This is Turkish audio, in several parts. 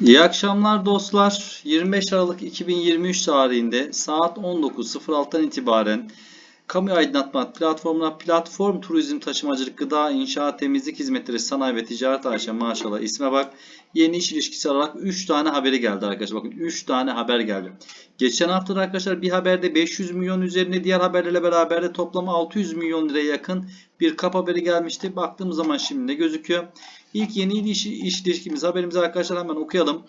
İyi akşamlar dostlar. 25 Aralık 2023 tarihinde saat 19.06'dan itibaren Kamu aydınlatma platformuna platform turizm taşımacılık gıda inşaat temizlik hizmetleri sanayi ve ticaret AŞ maşallah isme bak yeni iş ilişkisi olarak 3 tane haberi geldi arkadaşlar. Bakın 3 tane haber geldi. Geçen hafta da arkadaşlar bir haberde 500 milyon üzerine diğer haberlerle beraber de toplam 600 milyon liraya yakın bir kap haberi gelmişti. Baktığımız zaman şimdi ne gözüküyor? İlk yeni iş, iş ilişkimiz haberimizi arkadaşlar hemen okuyalım.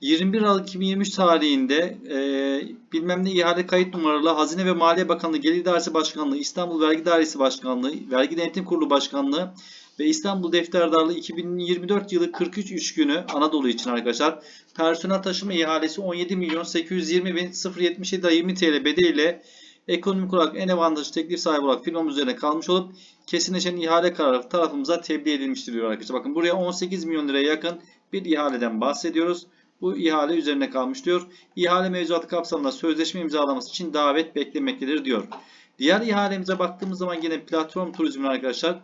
21 Aralık 2023 tarihinde e, bilmem ne ihale kayıt numaralı Hazine ve Maliye Bakanlığı Gelir İdaresi Başkanlığı, İstanbul Vergi Dairesi Başkanlığı, Vergi Denetim Kurulu Başkanlığı ve İstanbul Defterdarlığı 2024 yılı 43 iş günü Anadolu için arkadaşlar personel taşıma ihalesi 17 milyon 820 bin 077 20 TL bedeliyle ekonomik olarak en avantajlı teklif sahibi olarak firmamız üzerine kalmış olup kesinleşen ihale kararı tarafımıza tebliğ edilmiştir diyor arkadaşlar. Bakın buraya 18 milyon liraya yakın bir ihaleden bahsediyoruz. Bu ihale üzerine kalmış diyor. İhale mevzuatı kapsamında sözleşme imzalaması için davet beklemektedir diyor. Diğer ihalemize baktığımız zaman yine platform turizmi arkadaşlar.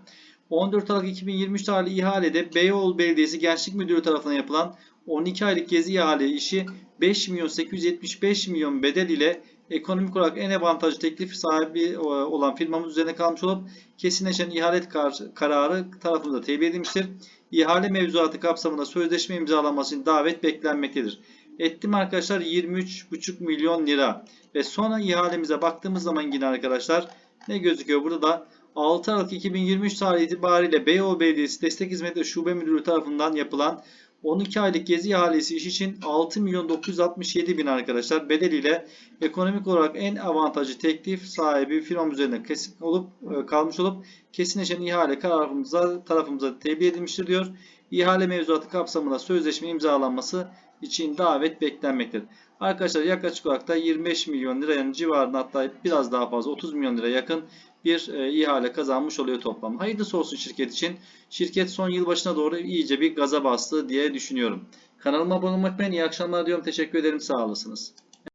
14 Aralık 2023 tarihli ihalede Beyoğlu Belediyesi Gençlik Müdürlüğü tarafından yapılan 12 aylık gezi ihale işi 5 milyon 875 milyon bedel ile ekonomik olarak en avantajlı teklif sahibi e, olan firmamız üzerine kalmış olup kesinleşen ihale kar- kararı tarafında tebliğ edilmiştir. İhale mevzuatı kapsamında sözleşme imzalanması için davet beklenmektedir. Ettim arkadaşlar 23,5 milyon lira. Ve sonra ihalemize baktığımız zaman yine arkadaşlar ne gözüküyor? Burada da 6 Aralık 2023 tarihi itibariyle Beyoğlu Belediyesi Destek Hizmetleri Şube Müdürlüğü tarafından yapılan 12 aylık gezi ihalesi iş için 6 milyon 967 bin arkadaşlar bedeliyle ekonomik olarak en avantajlı teklif sahibi firmamız üzerine kesin olup e, kalmış olup kesinleşen ihale kararımıza tarafımıza tebliğ edilmiştir diyor. İhale mevzuatı kapsamında sözleşme imzalanması için davet beklenmektedir. Arkadaşlar yaklaşık olarak da 25 milyon liranın civarında hatta biraz daha fazla 30 milyon lira yakın bir e, ihale kazanmış oluyor toplam. Hayırlısı olsun şirket için. Şirket son yılbaşına doğru iyice bir gaza bastı diye düşünüyorum. Kanalıma abone olmayı unutmayın. İyi akşamlar diyorum. Teşekkür ederim. Sağ olasınız.